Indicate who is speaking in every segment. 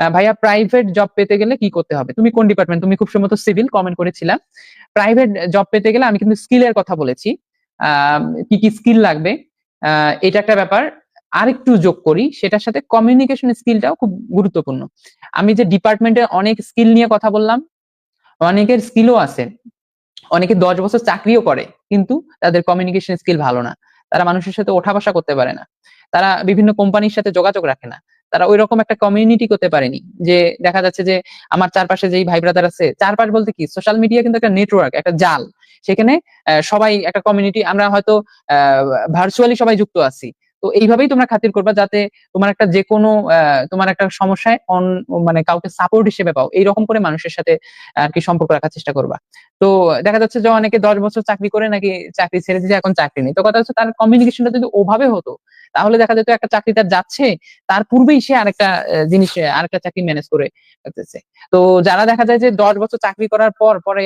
Speaker 1: ভাইয়া private job পেতে গেলে কি করতে হবে? তুমি কোন ডিপার্টমেন্ট তুমি খুব সম্ভবত সিভিল কমেন্ট করেছিলাম। প্রাইভেট জব পেতে গেলে আমি কিন্তু স্কিলের কথা বলেছি। কি কি স্কিল লাগবে? এটা একটা ব্যাপার। আরেকটু যোগ করি, সেটার সাথে কমিউনিকেশন স্কিলটাও খুব গুরুত্বপূর্ণ। আমি যে ডিপার্টমেন্টে অনেক স্কিল নিয়ে কথা বললাম, অনেকের স্কিলও আছে। অনেকে দশ বছর চাকরিও করে, কিন্তু তাদের কমিউনিকেশন স্কিল ভালো না। তারা মানুষের সাথে ওঠা বসা করতে পারে না। তারা বিভিন্ন কোম্পানির সাথে যোগাযোগ রাখে না। তারা ওই রকম একটা কমিউনিটি করতে পারেনি। যে দেখা যাচ্ছে যে আমার চারপাশে যেই ভাই ব্রাদার আছে, চারপাশ বলতে কি সোশ্যাল মিডিয়া কিন্তু একটা নেটওয়ার্ক একটা জাল। সেখানে সবাই একটা কমিউনিটি আমরা হয়তো ভার্চুয়ালি সবাই যুক্ত আছি। তো এইভাবেই তোমরা খাতির করবা যাতে তোমার একটা যে কোনো তোমার একটা সমস্যায় অন মানে কাউকে সাপোর্ট হিসেবে পাও। এইরকম করে মানুষের সাথে, আর কি সম্পর্ক রাখার চেষ্টা করবা। তো দেখা যাচ্ছে যে অনেকে দশ বছর চাকরি করে নাকি চাকরি ছেড়ে দিয়েছে, এখন চাকরি নেই। তো কথা হচ্ছে তার কমিউনিকেশনটা যদি ওভাবে হতো তাহলে দেখা যেত একটা চাকরি তার যাচ্ছে, তার পূর্বেই সে আরেকটা জিনিস আরেকটা চাকরি ম্যানেজ করে রাখতেছে তো যারা দেখা যায় যে দশ বছর চাকরি করার পর, পরে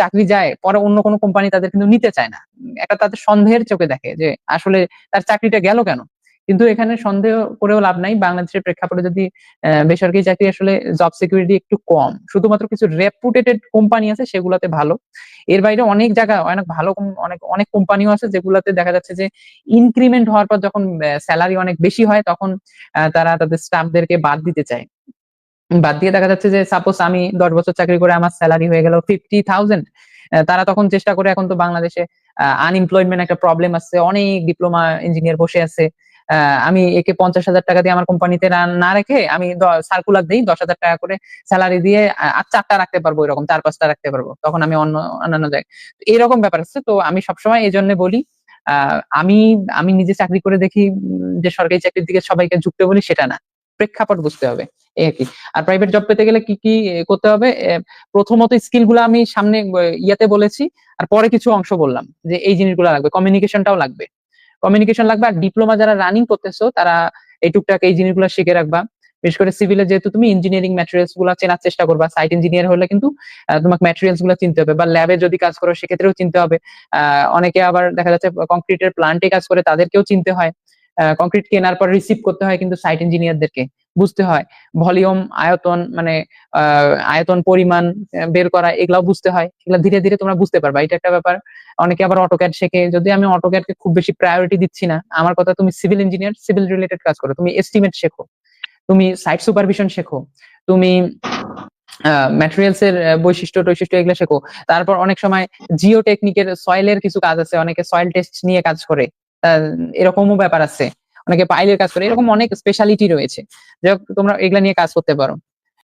Speaker 1: চাকরি যায়, পরে অন্য কোনো কোম্পানি তাদের কিন্তু নিতে চায় না। একটা তাদের সন্দেহের চোখে দেখে যে আসলে তার চাকরিটা গেল কেন? কিন্তু এখানে সন্দেহ করেও লাভ নাই। বাংলাদেশের প্রেক্ষাপটে যদি বেসরকারি চাকরি আসলে জব সিকিউরিটি একটু কম। শুধুমাত্র কিছু রেপুটেটেড কোম্পানি আছে, সেগুলোতে ভালো। এর বাইরে অনেক জায়গা, অনেক ভালো অনেক অনেক কোম্পানিও আছে যেগুলোতে দেখা যাচ্ছে যে ইনক্রিমেন্ট হওয়ার পর যখন স্যালারি অনেক বেশি হয়, তখন তারা তাদের স্টাফদেরকে বাদ দিতে চায়। বাদ দিয়ে দেখা যাচ্ছে যে সাপোজ আমি দশ বছর চাকরি করে আমার স্যালারি হয়ে গেল ফিফটি থাউজেন্ড তারা তখন চেষ্টা করে এখন তো বাংলাদেশে আনএমপ্লয়মেন্ট একটা প্রবলেম আছে, অনেক ডিপ্লোমা ইঞ্জিনিয়ার বসে আছে। আমি একে পঞ্চাশ হাজার টাকা দিয়ে আমার কোম্পানিতে না রেখে আমি সার্কুলার দিই, দশ হাজার টাকা করে স্যালারি দিয়ে আর চারটা রাখতে পারব এরকম চার পাঁচটা রাখতে পারব, তখন আমি অন্য, অন্যান্য জায়গায়। এরকম ব্যাপার আছে, তো আমি সবসময় এই জন্য বলি আমি আমি নিজে চাকরি করে দেখি যে সরকারি চাকরির দিকে সবাইকে ঝুঁকতে বলি, সেটা না। প্রেক্ষাপট বুঝতে হবে এই আর কি। আর প্রাইভেট জব পেতে গেলে কি কি করতে হবে? প্রথমত স্কিলগুলো আমি সামনে ইয়াতে বলেছি, আর পরে কিছু অংশ বললাম, যে এই জিনিসগুলো লাগবে কমিউনিকেশনটাও লাগবে। কমিউনিকেশন লাগবে আর ডিপ্লোমা যারা রানিং করতেছো, তারা এই টুকটাক এই জিনিসগুলো শিখে রাখবা। বিশেষ করে সিভিলে যেহেতু তুমি ইঞ্জিনিয়ারিং ম্যাটেরিয়ালসগুলো চেনার চেষ্টা করবা সাইট ইঞ্জিনিয়ার হলে কিন্তু তোমাকে ম্যাটেরিয়ালসগুলো চিনতে হবে, বা ল্যাবে যদি কাজ করো, সেক্ষেত্রেও চিনতে হবে। অনেকে আবার দেখা যাচ্ছে কংক্রিটের প্লান্টে কাজ করে, তাদেরকেও চিনতে হয়। কংক্রিট কেনার পর রিসিভ করতে হয় কিন্তু সাইট ইঞ্জিনিয়ারদেরকে বুঝতে হয়। ভলিউম আয়তন মানে আয়তন, পরিমাণ বের করা, এগুলাও বুঝতে হয়। এগুলা ধীরে ধীরে তোমরা বুঝতে পারবা। এটা একটা ব্যাপার। অনেকে আবার অটোক্যাড শেখে। যদি আমি অটোক্যাডকে খুব বেশি প্রায়োরিটি দিচ্ছি না, আমার কথা তুমি সিভিল ইঞ্জিনিয়ার সিভিল রিলেটেড কাজ করো। তুমি এস্টিমেট শেখো। তুমি সাইট সুপারভিশন শেখো। তুমি ম্যাটেরিয়ালস এর বৈশিষ্ট্য, টৈশিষ্ট্য এগুলো শেখো। তারপর অনেক সময় জিও টেকনিকের সয়েলের কিছু কাজ আছে। অনেকে সয়েল টেস্ট নিয়ে কাজ করে। এরকমও ব্যাপার আছে। অনেকে পাইলের কাজ করে, এরকম অনেক স্পেশালিটি রয়েছে। যাই তোমরা এগুলা নিয়ে কাজ করতে পারো।